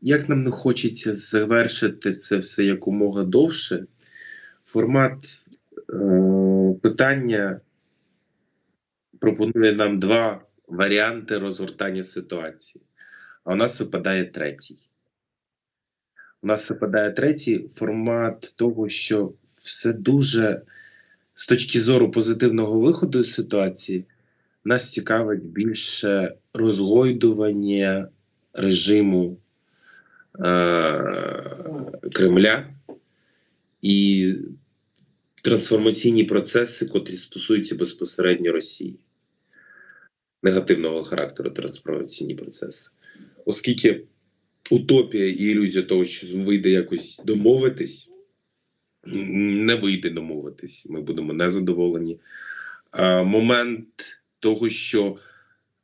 Як нам не хочеться завершити це все якомога довше, формат е, питання пропонує нам два варіанти розгортання ситуації, а у нас випадає третій. У нас випадає третій формат того, що все дуже з точки зору позитивного виходу з ситуації, нас цікавить більше розгойдування режиму е- Кремля і трансформаційні процеси, котрі стосуються безпосередньо Росії, негативного характеру трансформаційні процеси. Оскільки утопія і ілюзія того, що вийде якось домовитись, не вийде домовитись. Ми будемо незадоволені. Момент того, що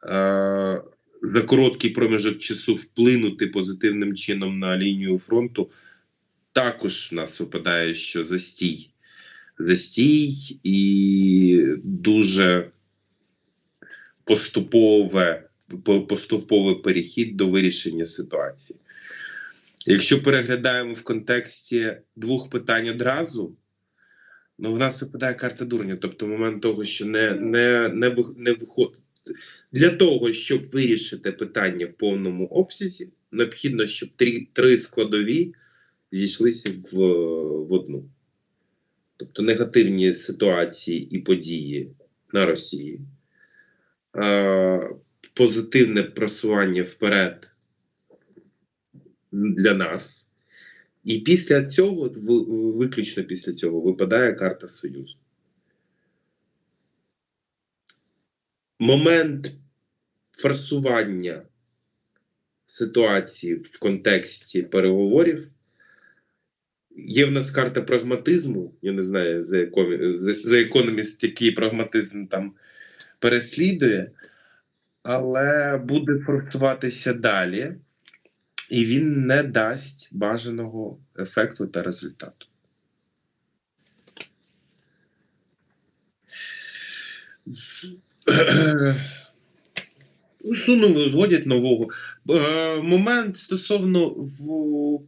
а, за короткий проміжок часу вплинути позитивним чином на лінію фронту, також в нас випадає, що застій. Застій і дуже поступове поступовий перехід до вирішення ситуації. Якщо переглядаємо в контексті двох питань одразу, ну в нас випадає карта дурня. Тобто, момент того, що не не, не, не виходить для того, щоб вирішити питання в повному обсязі, необхідно, щоб три, три складові зійшлися в, в одну. Тобто негативні ситуації і події на Росії позитивне просування вперед для нас. І після цього, виключно після цього, випадає карта Союзу. Момент форсування ситуації в контексті переговорів. Є в нас карта прагматизму. Я не знаю, за за, за економіст, який прагматизм там переслідує але буде форсуватися далі, і він не дасть бажаного ефекту та результату. Усунули, узгодять нового. Е, момент стосовно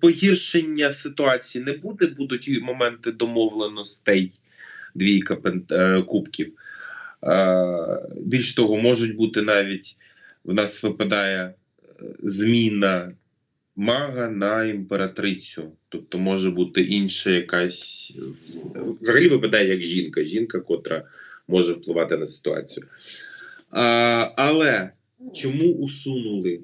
погіршення ситуації не буде, будуть моменти домовленостей двійка е, кубків. Більш того, можуть бути навіть в нас випадає е, зміна мага на імператрицю. Тобто може бути інша якась. Взагалі випадає як жінка, жінка, котра може впливати на ситуацію. А, Але чому усунули?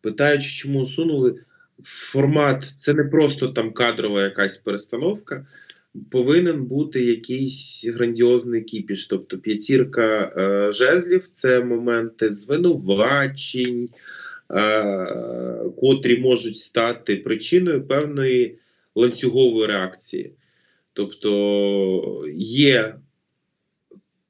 Питаючи, чому усунули, формат це не просто там кадрова якась перестановка повинен бути якийсь грандіозний кіпіш. Тобто п'ятірка е, жезлів це моменти звинувачень, котрі можуть стати причиною певної ланцюгової реакції. Тобто є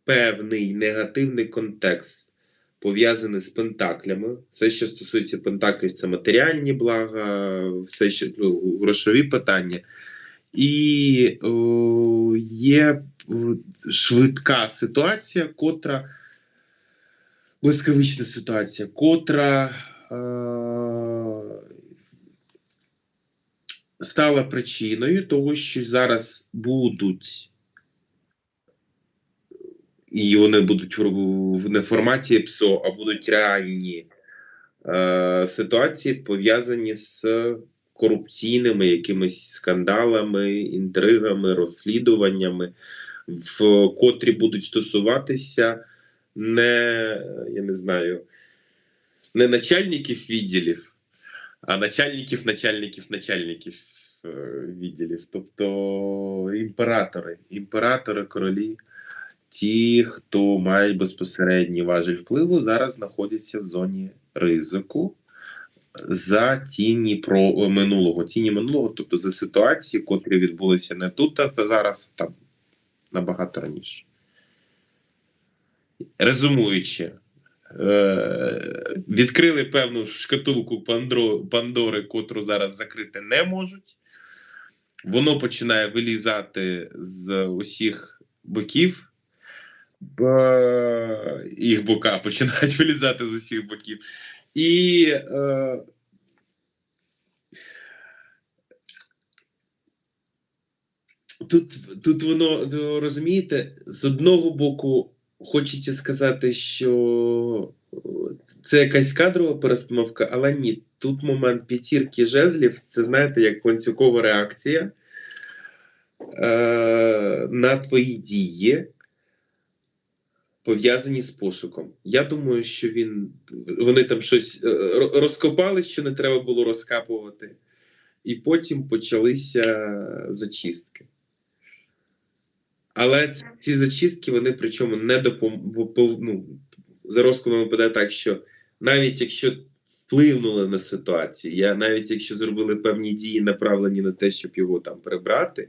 певний негативний контекст. Пов'язаний з пентаклями. Все, що стосується пентаклів, це матеріальні блага, все що ну, грошові питання і о, є швидка ситуація, котра блискавична ситуація, котра е, стала причиною того, що зараз будуть. І вони будуть в не форматі ПСО, а будуть реальні е, ситуації пов'язані з корупційними якимись скандалами, інтригами, розслідуваннями, в котрі будуть стосуватися не я не знаю, не начальників відділів, а начальників, начальників, начальників е, відділів, тобто імператори, імператори, королі. Ті, хто мають безпосередній важель впливу, зараз знаходяться в зоні ризику за тіні про минулого, тіні минулого, тобто за ситуації, котрі відбулися не тут, а зараз там набагато раніше. Резумуючи, е, відкрили певну шкатулку Пандори, котру зараз закрити не можуть. Воно починає вилізати з усіх боків. е, їх бока починають вилізати з усіх боків. І е, тут, тут воно розумієте, з одного боку, хочеться сказати, що це якась кадрова перестановка, але ні. Тут момент п'ятірки жезлів, це знаєте, як ланцюгова реакція е, на твої дії, пов'язані з пошуком. Я думаю, що він вони там щось е, розкопали, що не треба було розкапувати, і потім почалися зачистки. Але ці зачистки, вони причому не допом... ну, за розкладом випадає так, що навіть якщо вплинули на ситуацію, я навіть якщо зробили певні дії, направлені на те, щоб його там прибрати,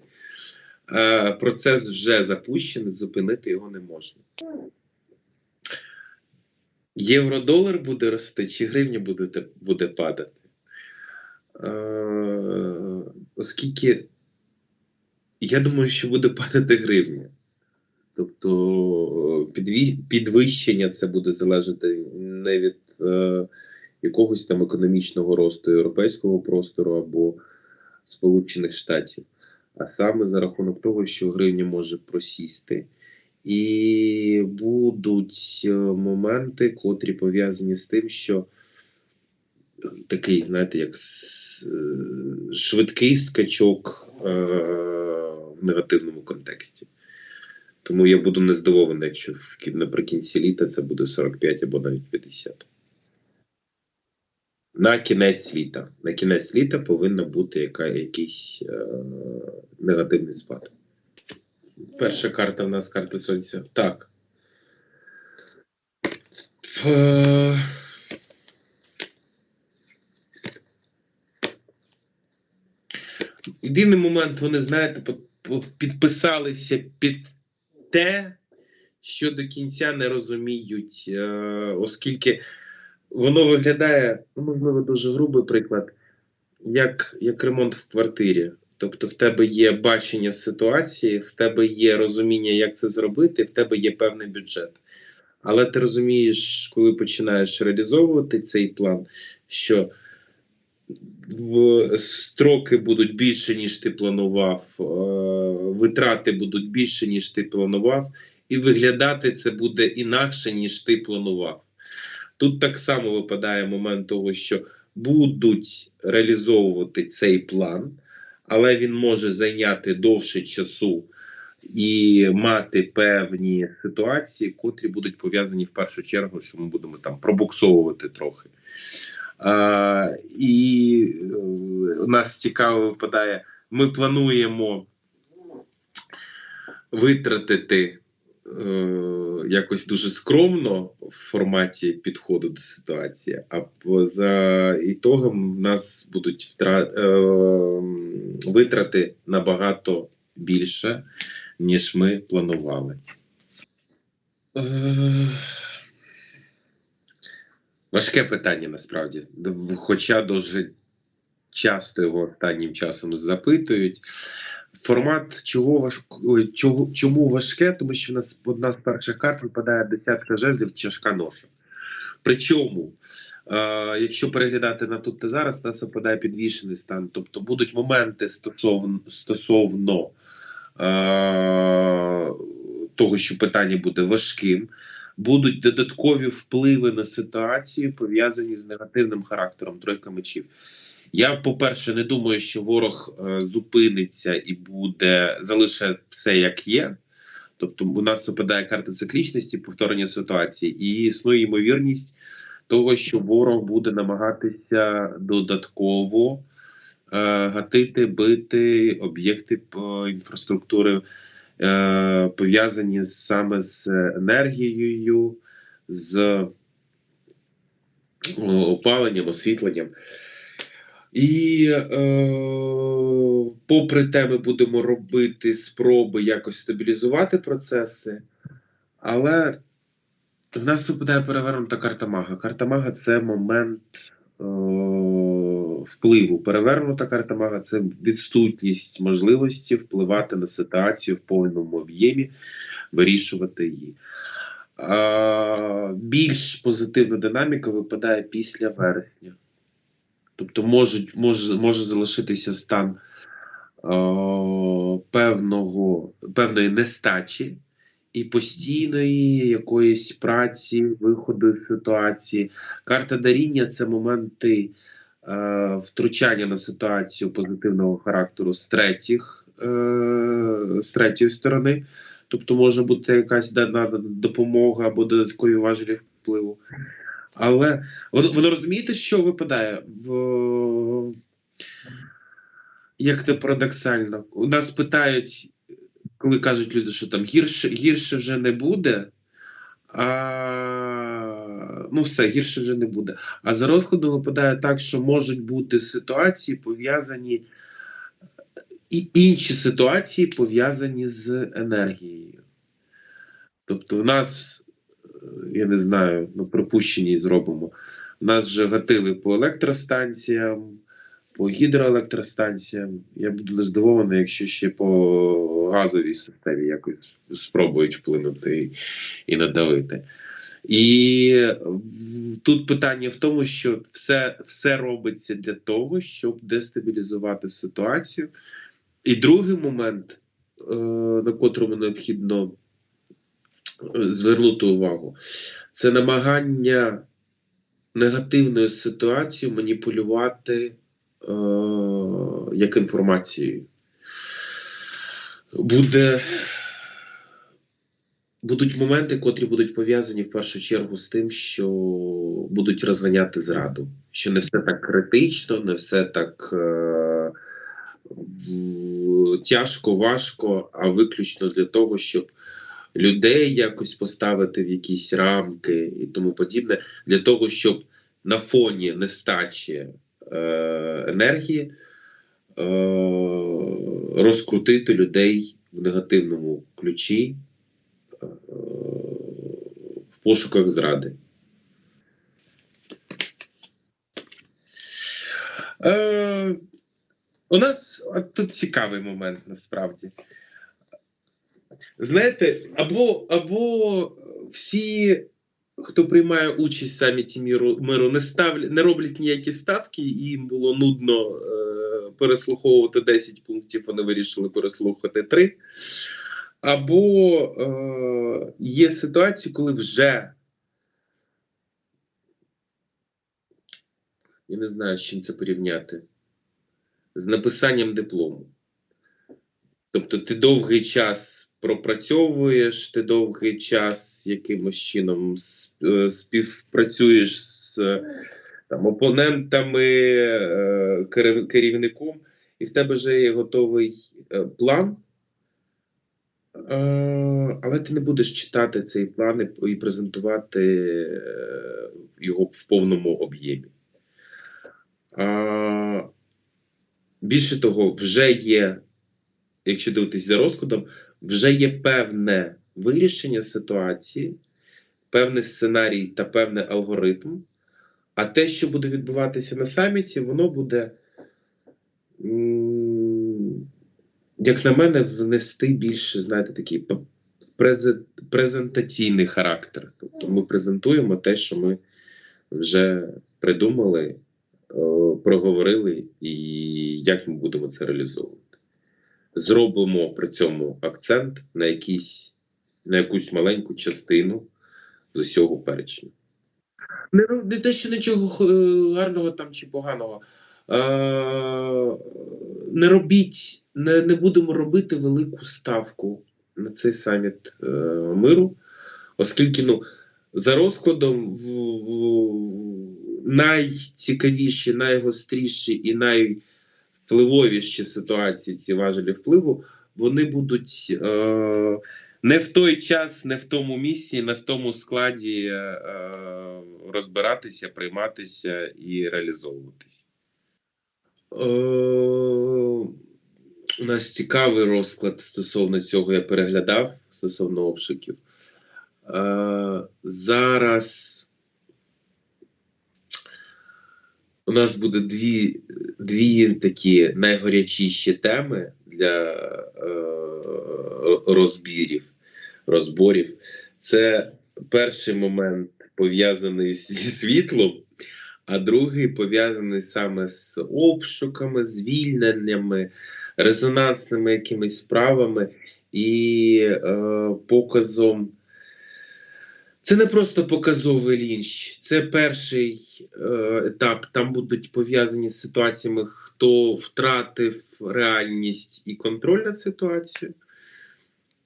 е, процес вже запущений, зупинити його не можна. Євро-долар буде рости, чи гривня буде, буде падати? Е, оскільки я думаю, що буде падати гривня. Тобто підвищення це буде залежати не від е, якогось там економічного росту європейського простору або Сполучених Штатів, а саме за рахунок того, що гривня може просісти. І будуть е, моменти, котрі пов'язані з тим, що такий, знаєте, як е, швидкий скачок е, негативному контексті. Тому я буду не здивований, якщо наприкінці літа це буде 45 або навіть 50. На кінець літа. На кінець літа повинна бути яка, якийсь е, негативний спад. Перша карта в нас карта сонця. Так. Е, Єдиний момент, вони, знаєте, підписалися під те, що до кінця не розуміють, е, оскільки воно виглядає, ну, можливо, дуже грубий приклад, як, як ремонт в квартирі. Тобто, в тебе є бачення ситуації, в тебе є розуміння, як це зробити, в тебе є певний бюджет. Але ти розумієш, коли починаєш реалізовувати цей план, що строки будуть більше, ніж ти планував, е, витрати будуть більше, ніж ти планував, і виглядати це буде інакше, ніж ти планував. Тут так само випадає момент того, що будуть реалізовувати цей план, але він може зайняти довше часу і мати певні ситуації, котрі будуть пов'язані в першу чергу, що ми будемо там пробуксовувати трохи. І е, у нас цікаво випадає, ми плануємо витратити е, якось дуже скромно в форматі підходу до ситуації, а за ітогом в нас будуть е, витрати набагато більше, ніж ми планували. Важке питання насправді, хоча дуже часто його останнім часом запитують. Формат чого важко, чому важке? Тому що в нас одна з перших карт випадає десятка жезлів, тяжка ноша. Причому, е, якщо переглядати на тут та зараз, нас випадає підвішений стан. Тобто будуть моменти стосовно, стосовно е, того, що питання буде важким, будуть додаткові впливи на ситуацію, пов'язані з негативним характером тройка мечів. Я, по-перше, не думаю, що ворог е, зупиниться і буде залишить все як є. Тобто, у нас випадає карта циклічності, повторення ситуації, і існує ймовірність того, що ворог буде намагатися додатково е, гатити, бити об'єкти е, інфраструктури, е, пов'язані саме з енергією, з опаленням, освітленням. І е, попри те, ми будемо робити спроби якось стабілізувати процеси, але в нас випадає перевернута карта мага. Карта мага це момент е, впливу. Перевернута карта мага це відсутність можливості впливати на ситуацію в повному об'ємі, вирішувати її. Більш позитивна динаміка випадає після вересня. Тобто можуть, може, може залишитися стан о, певного, певної нестачі і постійної якоїсь праці, виходу з ситуації. Карта даріння це моменти втручання на ситуацію позитивного характеру з третіх, е, з третьої сторони. Тобто може бути якась дана допомога або додаткові важелі впливу. Але воно розумієте, що випадає в як це парадоксально? У нас питають, коли кажуть люди, що там гірше, гірше вже не буде. А, ну, все, гірше вже не буде. А за розкладом випадає так, що можуть бути ситуації пов'язані і інші ситуації пов'язані з енергією. Тобто, в нас, е, я не знаю, ну, припущені зробимо. У нас же гатили по електростанціям, по гідроелектростанціям. Я буду здивований, якщо ще по газовій системі якось спробують вплинути і, надавити. І тут питання в тому, що все, все робиться для того, щоб дестабілізувати ситуацію. І другий момент, е, на котрому необхідно звернути увагу, це намагання негативною ситуацією маніпулювати як інформацією. Буде, будуть моменти, котрі будуть пов'язані в першу чергу з тим, що будуть розганяти зраду. Що не все так критично, не все так е, тяжко, важко, а виключно для того, щоб людей якось поставити в якісь рамки і тому подібне, для того, щоб на фоні нестачі е, енергії е, розкрутити людей в негативному ключі е, в пошуках зради. Е, у нас тут цікавий момент насправді. Знаєте, або, або всі, хто приймає участь в саміті міру, миру, не, ставлять, не роблять ніякі ставки, і їм було нудно е, переслуховувати 10 пунктів, вони вирішили переслухати 3. Або е, є ситуації, коли вже я не знаю, з чим це порівняти. З написанням диплому. Тобто ти довгий час пропрацьовуєш, ти довгий час якимось чином е, співпрацюєш з там, опонентами, е, керівником, і в тебе вже є готовий е, план. Але ти не будеш читати цей план і- презентувати його в повному об'ємі. Більше того, вже є, якщо дивитись за розкладом, вже є певне вирішення ситуації, певний сценарій та певний алгоритм. А те, що буде відбуватися на саміті, воно буде, як на мене, внести більше, знаєте, такий презентаційний характер. Тобто ми презентуємо те, що ми вже придумали, е, проговорили, і як ми будемо це реалізовувати. Зробимо при цьому акцент на якісь, на якусь маленьку частину з усього перечня. Не, не те, що нічого е, гарного там чи поганого. Е, не робіть, не, не будемо робити велику ставку на цей саміт е, миру, оскільки ну, за розкладом в, в найцікавіші, найгостріші і найвпливовіші ситуації ці важелі впливу, вони будуть е, не в той час, не в тому місці, не в тому складі е, розбиратися, прийматися і реалізовуватися. Е, у нас цікавий розклад стосовно цього я переглядав стосовно обшуків. Е, зараз у нас буде дві, дві такі найгарячіші теми для е, розбірів. розборів. Це перший момент пов'язаний зі світлом, а другий пов'язаний саме з обшуками, звільненнями, резонансними якимись справами і е, показом. Це не просто показовий лінч, це перший е, етап. Там будуть пов'язані з ситуаціями, хто втратив реальність і контроль над ситуацією.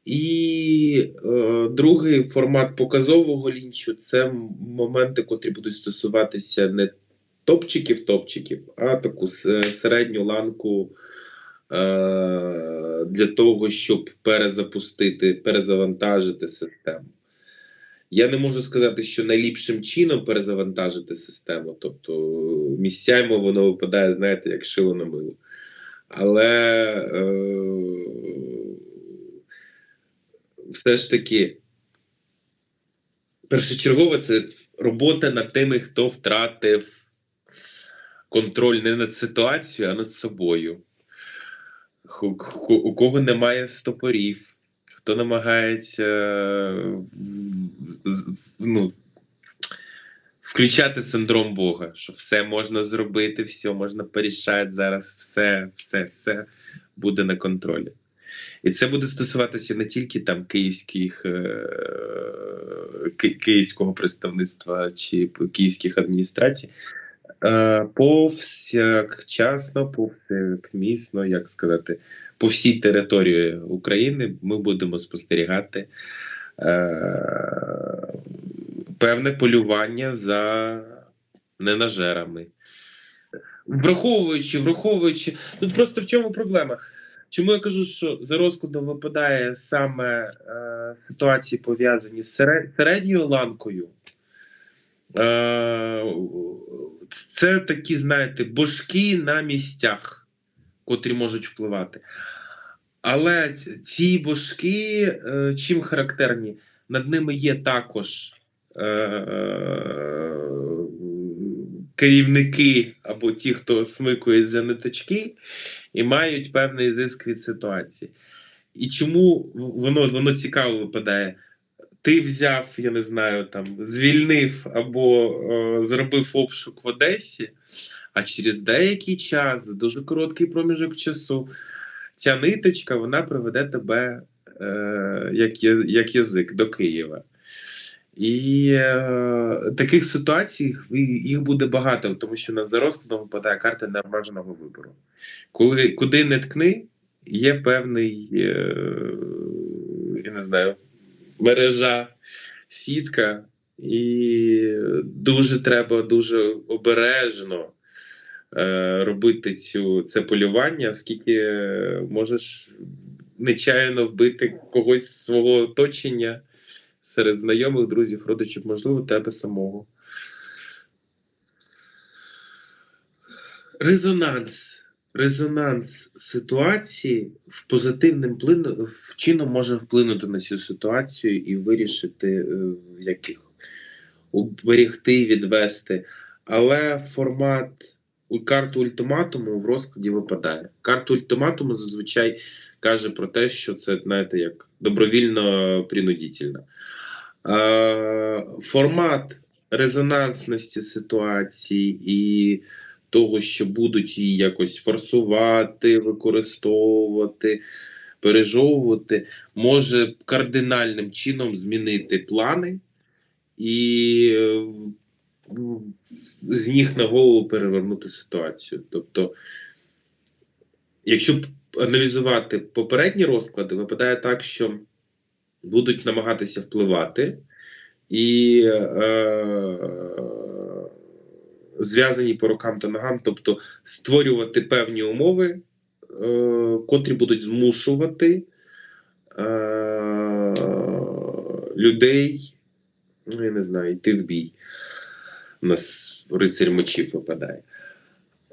І е, другий формат показового лінчу це моменти, котрі будуть стосуватися не топчиків-топчиків, а таку середню ланку е, для того, щоб перезапустити, перезавантажити систему. Я не можу сказати, що найліпшим чином перезавантажити систему, тобто місцями воно випадає, знаєте, як шило на мило. Але е, все ж таки, першочергово це робота над тими, хто втратив контроль не над ситуацією, а над собою. У кого немає стопорів, хто намагається е, ну, включати синдром Бога, що все можна зробити, все можна порішати зараз, все, все, все буде на контролі. І це буде стосуватися не тільки там київських, е, ки- київського представництва чи київських адміністрацій. Е, Повсякчасно, повсякмісно, як сказати, по всій території України ми будемо спостерігати е, певне полювання за ненажерами. Враховуючи, враховуючи, тут просто в чому проблема? Чому я кажу, що за розкладом випадає саме е, ситуації, пов'язані з середньою ланкою? Е, це такі, знаєте, божки на місцях, котрі можуть впливати. Але ці божки е, чим характерні? Над ними є також е, е, керівники або ті, хто смикує за ниточки, і мають певний зиск від ситуації. І чому воно, воно цікаво випадає? Ти взяв, я не знаю, там звільнив або е, зробив обшук в Одесі, а через деякий час, дуже короткий проміжок часу, ця ниточка вона приведе тебе е, як, як язик до Києва. І е, таких ситуацій їх буде багато, тому що на за розкладом випадає карта необмеженого вибору. Коли куди не ткни, є певний, е, я не знаю, мережа, сітка, і дуже треба дуже обережно е, робити цю, це полювання, оскільки е, можеш нечаянно вбити когось свого оточення серед знайомих, друзів, родичів, можливо, тебе самого. Резонанс. Резонанс ситуації в позитивним плину, в чином може вплинути на цю ситуацію і вирішити, е, як їх уберегти, відвести. Але формат у карту ультиматуму в розкладі випадає. Карта ультиматуму зазвичай каже про те, що це, знаєте, як добровільно принудительно. Формат резонансності ситуації і того, що будуть її якось форсувати, використовувати, пережовувати, може кардинальним чином змінити плани і е, з ніг на голову перевернути ситуацію. Тобто, якщо аналізувати попередні розклади, випадає так, що будуть намагатися впливати і е, зв'язані по рукам та ногам, тобто створювати певні умови, е, котрі будуть змушувати е, людей, ну я не знаю, йти в бій. У нас рицарь мечів випадає.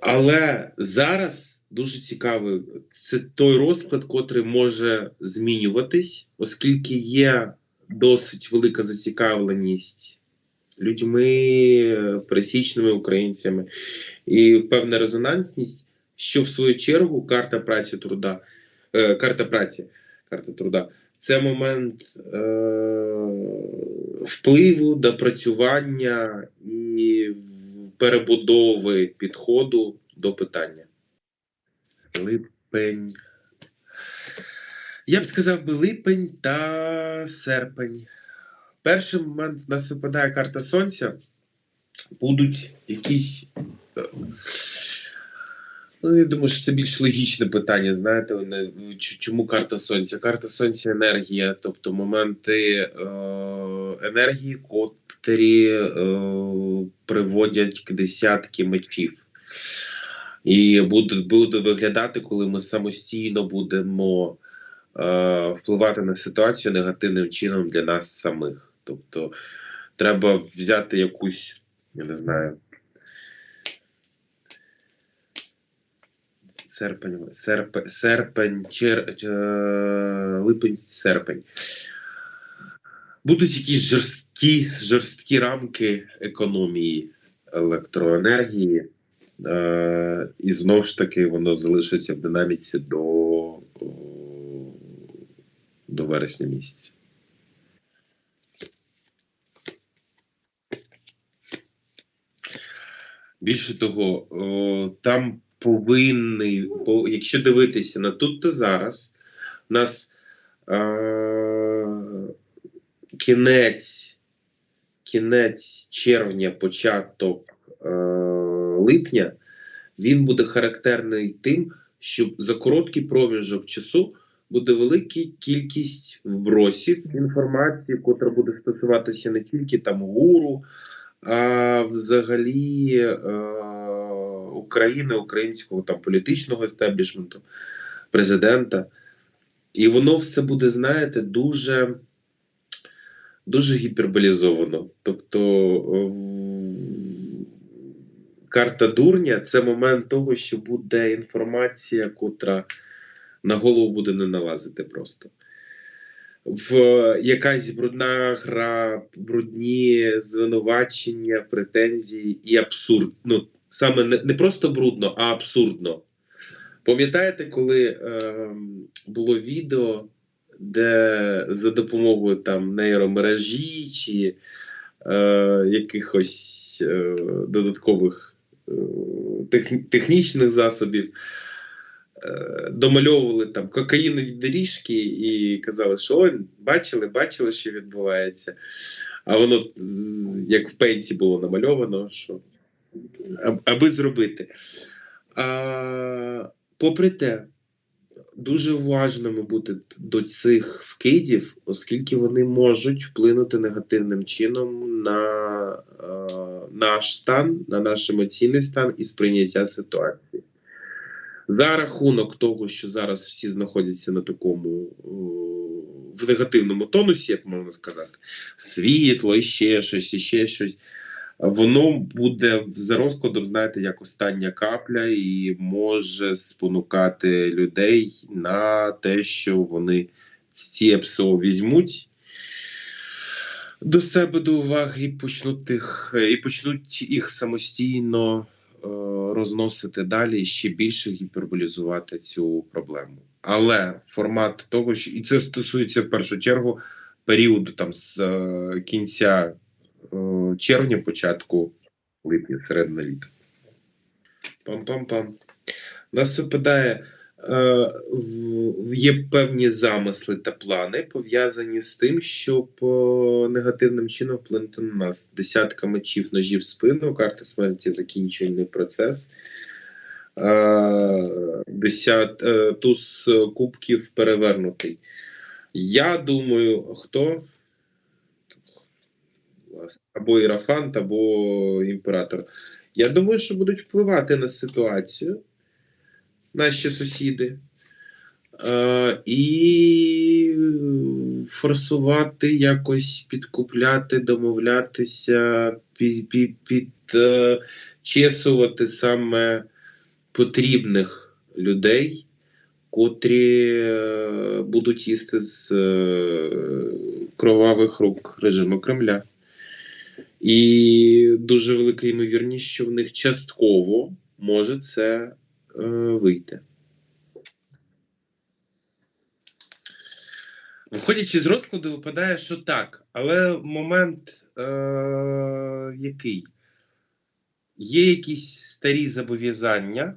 Але зараз дуже цікавий це той розклад, котрий може змінюватись, оскільки є досить велика зацікавленість людьми, пересічними українцями, і певна резонансність, що в свою чергу карта праці труда, е, карта праці, карта труда. це момент е, впливу, допрацювання і перебудови підходу до питання. Липень. Я б сказав би липень та серпень. Перший момент в нас випадає карта Сонця. Будуть якісь. е, Ну, я думаю, що це більш логічне питання. Знаєте, чому карта Сонця? Карта Сонця енергія, тобто моменти е, енергії, котрі е, приводять к десятки мечів. І буде, буде виглядати, коли ми самостійно будемо е, впливати на ситуацію негативним чином для нас самих. Тобто треба взяти якусь, я не знаю. Серпень, серпень, серпень, чер, е, липень, серпень. Будуть якісь жорсткі, жорсткі рамки економії електроенергії. Е, і знову ж таки воно залишиться в динаміці до, до вересня місяця. Більше того, там повинний, по- якщо дивитися на тут та зараз, у нас е, кінець, кінець червня, початок е, липня, він буде характерний тим, що за короткий проміжок часу буде велика кількість вбросів інформації, котра буде стосуватися не тільки там гуру, а взагалі е, України, українського там політичного естеблішменту, президента. І воно все буде, знаєте, дуже, дуже гіперболізовано. Тобто е, карта дурня це момент того, що буде інформація, котра на голову буде не налазити просто. В якась брудна гра, брудні звинувачення, претензії і абсурд. Ну, саме не, не просто брудно, а абсурдно. Пам'ятаєте, коли е, було відео, де за допомогою там нейромережі чи е, якихось е, додаткових е, тех, технічних засобів домальовували там кокаїнові доріжки і казали, що ой, бачили, бачили, що відбувається. А воно як в пенті було намальовано, що аби зробити. А, попри те, дуже уважними бути до цих вкидів, оскільки вони можуть вплинути негативним чином на е, наш стан, на наш емоційний стан і сприйняття ситуації. За рахунок того, що зараз всі знаходяться на такому в негативному тонусі, як можна сказати, світло, і ще щось, і ще щось. Воно буде за розкладом, знаєте, як остання капля, і може спонукати людей на те, що вони ці ЕПСО візьмуть до себе до уваги і почнуть їх, і почнуть їх самостійно розносити далі і ще більше гіперболізувати цю проблему. Але формат того, що і це стосується в першу чергу періоду там з е, кінця е, червня, початку липня, середина літа. Пам-пам-пам. Нас випадає. Е, Є певні замисли та плани, пов'язані з тим, щоб е, негативним чином вплинути на нас. Десятка мечів ножів в спину, карта смерті закінчувальний процес. Е, Десят, туз кубків перевернутий. Я думаю, хто? Або Ірафант, або імператор. Я думаю, що будуть впливати на ситуацію наші сусіди. Е, і форсувати, якось підкупляти, домовлятися, під, під, підчесувати саме потрібних людей, котрі е, будуть їсти з е, кровавих рук режиму Кремля. І дуже велика ймовірність, що в них частково може це вийти. Виходячи з розкладу, випадає, що так, але момент е- який? Є якісь старі зобов'язання,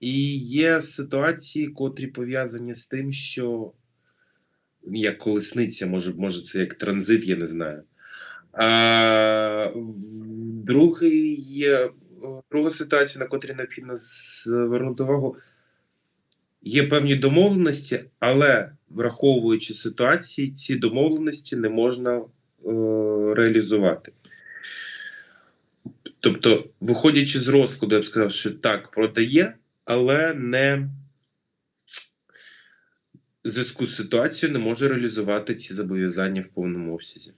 і є ситуації, котрі пов'язані з тим, що як колесниця, може, може це як транзит, я не знаю. А, другий друга ситуація, на котрі необхідно звернути увагу, є певні домовленості, але враховуючи ситуації, ці домовленості не можна е, реалізувати. Тобто, виходячи з розкладу, я б сказав, що так, продає, але не в зв'язку з ситуацією не може реалізувати ці зобов'язання в повному обсязі.